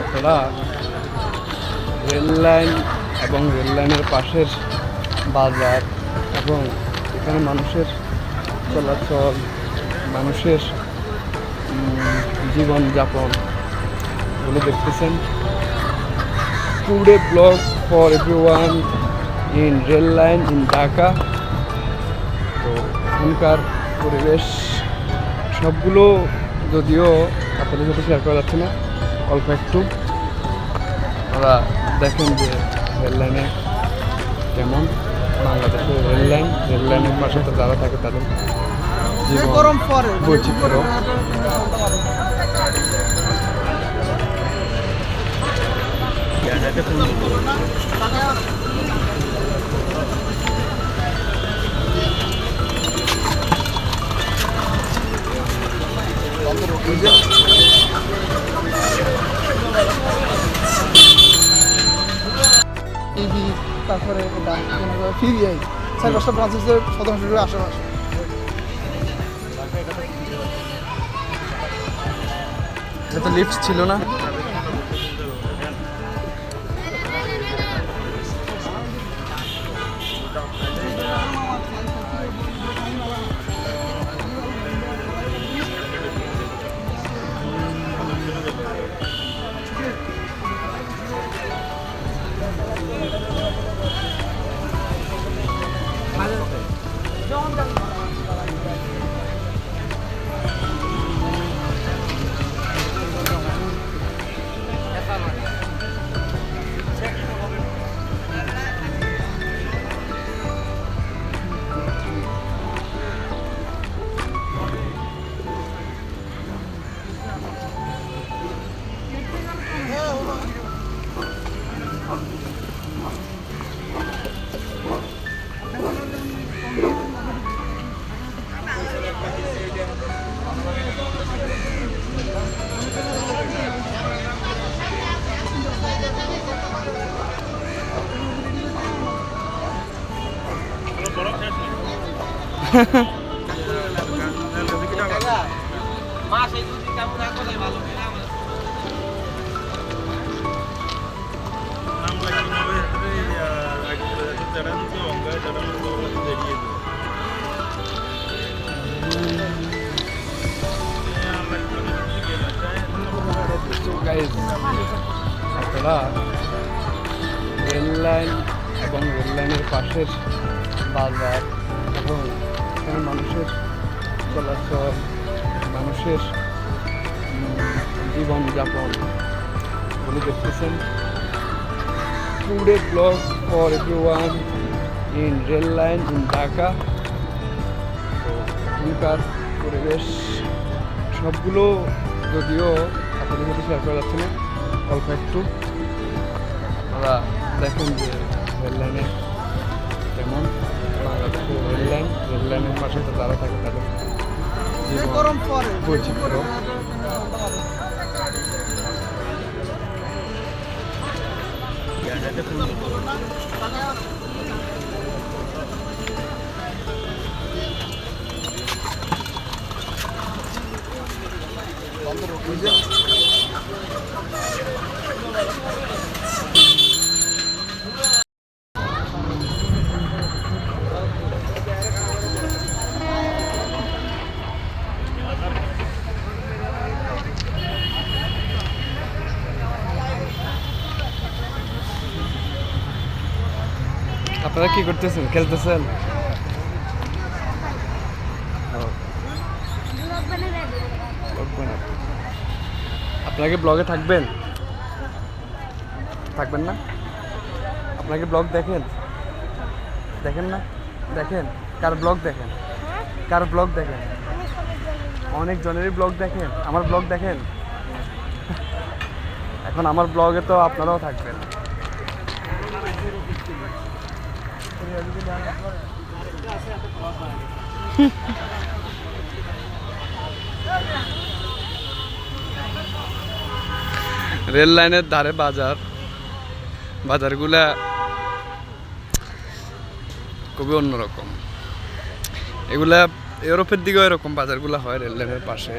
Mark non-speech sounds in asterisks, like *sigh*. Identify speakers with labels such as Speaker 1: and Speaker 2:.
Speaker 1: আপনারা rail line এবং rail লাইনের পাশের বাজার এবং এখানে মানুষের চলাচল, মানুষের জীবনযাপন এগুলো দেখতেছেন today blog for everyone. In rail line in Dhaka তো এখানকার পরিবেশ, সবগুলো যদিও আপনাদের সাথে শেয়ার করা যাচ্ছে না, অল্প একটু। আপনারা দেখেন যে রেল লাইনে কেমন। বাংলাদেশের রেল লাইন রেল লাইনের পাশে তো যারা থাকে তাদের জীবন
Speaker 2: গরম পরে
Speaker 1: বৈচিত্র্য।
Speaker 2: টিভি তারপরে ফিরি ফিরিয়াই সাড়ে দশটা ব্রাঞ্চ আছে সদর আশেপাশে
Speaker 1: এটা তো লিফট ছিল না।
Speaker 3: যারা গঙ্গায় যারা মতো জড়িয়ে
Speaker 1: গাইজ আপনারা রেল লাইন এবং রেল লাইনের পাশের বাজার এবং এখানে মানুষের চলাচল, মানুষের জীবনযাপন এগুলো দেখতেছেন। Today blog for everyone in rail line in Dhaka তো পরিবেশ, সবগুলো যদিও আপনাদের সাথে শেয়ার করা যাচ্ছে না, অল্প একটু। আপনারা দেখেন যে রেল লাইনে কেমন। বাংলাদেশের রেল লাইন রেল লাইনের পাশে তো যারা থাকে তাদের
Speaker 2: গরম পরে
Speaker 1: আপনারা কি করতেছেন? খেলতেছেন? আপনাকে ব্লগে থাকবেন? থাকবেন না? আপনাকে ব্লগ দেখেন? দেখেন না? দেখেন? কার ব্লগ দেখেন? কার ব্লগ দেখেন? অনেক জনেরই ব্লগ দেখেন। আমার ব্লগ দেখেন? এখন আমার ব্লগে তো আপনারাও থাকবেন। *laughs* রেল লাইনের ধারে বাজার। বাজারগুলা খুবই অন্যরকম। এগুলা ইউরোপের দিকেও এরকম বাজারগুলো হয় রেল লাইনের পাশে।